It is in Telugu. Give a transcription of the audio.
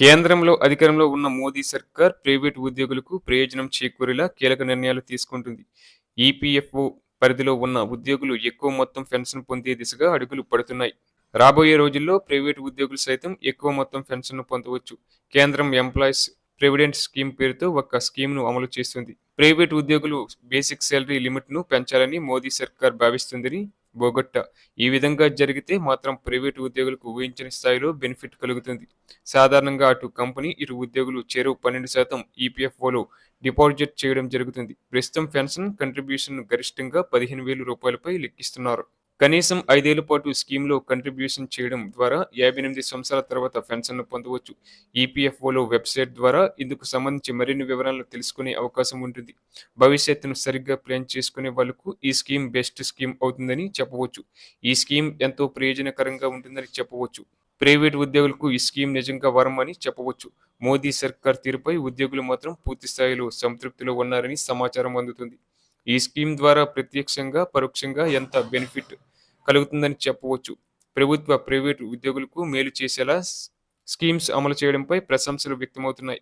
కేంద్రంలో అధికారంలో ఉన్న మోదీ సర్కార్ ప్రైవేట్ ఉద్యోగులకు ప్రయోజనం చేకూరేలా కీలక నిర్ణయాలు తీసుకుంటుంది. ఈపీఎఫ్ఓ పరిధిలో ఉన్న ఉద్యోగులు ఎక్కువ మొత్తం పెన్షన్ పొందే దిశగా అడుగులు పడుతున్నాయి. రాబోయే రోజుల్లో ప్రైవేట్ ఉద్యోగులు సైతం ఎక్కువ మొత్తం పెన్షన్ను పొందవచ్చు. కేంద్రం ఎంప్లాయీస్ ప్రెవిడెంట్ స్కీమ్ పేరుతో ఒక స్కీమ్ను అమలు చేస్తుంది. ప్రైవేట్ ఉద్యోగులు బేసిక్ శాలరీ లిమిట్ను పెంచాలని మోదీ సర్కార్ భావిస్తుందని బోగొట్ట ఈ విధంగా జరిగితే మాత్రం ప్రైవేట్ ఉద్యోగులకు ఊహించని స్థాయిలో బెనిఫిట్ కలుగుతుంది. సాధారణంగా అటు కంపెనీ ఇటు ఉద్యోగులు చెరువు పన్నెండు శాతం ఈపీఎఫ్ఓలో డిపాజిట్ చేయడం జరుగుతుంది. ప్రస్తుతం పెన్షన్ కంట్రిబ్యూషన్ గరిష్టంగా పదిహేను వేల రూపాయలపై లెక్కిస్తున్నారు. కనీసం ఐదేళ్ళ పాటు స్కీమ్లో కంట్రిబ్యూషన్ చేయడం ద్వారా యాభై ఎనిమిది సంవత్సరాల తర్వాత పెన్షన్ను పొందవచ్చు. ఈపీఎఫ్ఓలో వెబ్సైట్ ద్వారా ఇందుకు సంబంధించి మరిన్ని వివరాలను తెలుసుకునే అవకాశం ఉంటుంది. భవిష్యత్తును సరిగ్గా ప్లాన్ చేసుకునే వాళ్ళకు ఈ స్కీమ్ బెస్ట్ స్కీమ్ అవుతుందని చెప్పవచ్చు. ఈ స్కీమ్ ఎంతో ప్రయోజనకరంగా ఉంటుందని చెప్పవచ్చు. ప్రైవేట్ ఉద్యోగులకు ఈ స్కీమ్ నిజంగా వరం అని చెప్పవచ్చు. మోదీ సర్కార్ తీరుపై ఉద్యోగులు మాత్రం పూర్తి స్థాయిలో సంతృప్తిలో ఉన్నారని సమాచారం అందుతుంది. ఈ స్కీమ్ ద్వారా ప్రత్యక్షంగా పరోక్షంగా ఎంత బెనిఫిట్ కలుగుతుందని చెప్పవచ్చు. ప్రభుత్వ ప్రైవేటు ఉద్యోగులకు మేలు చేసేలా స్కీమ్స్ అమలు చేయడంపై ప్రశంసలు వ్యక్తమవుతున్నాయి.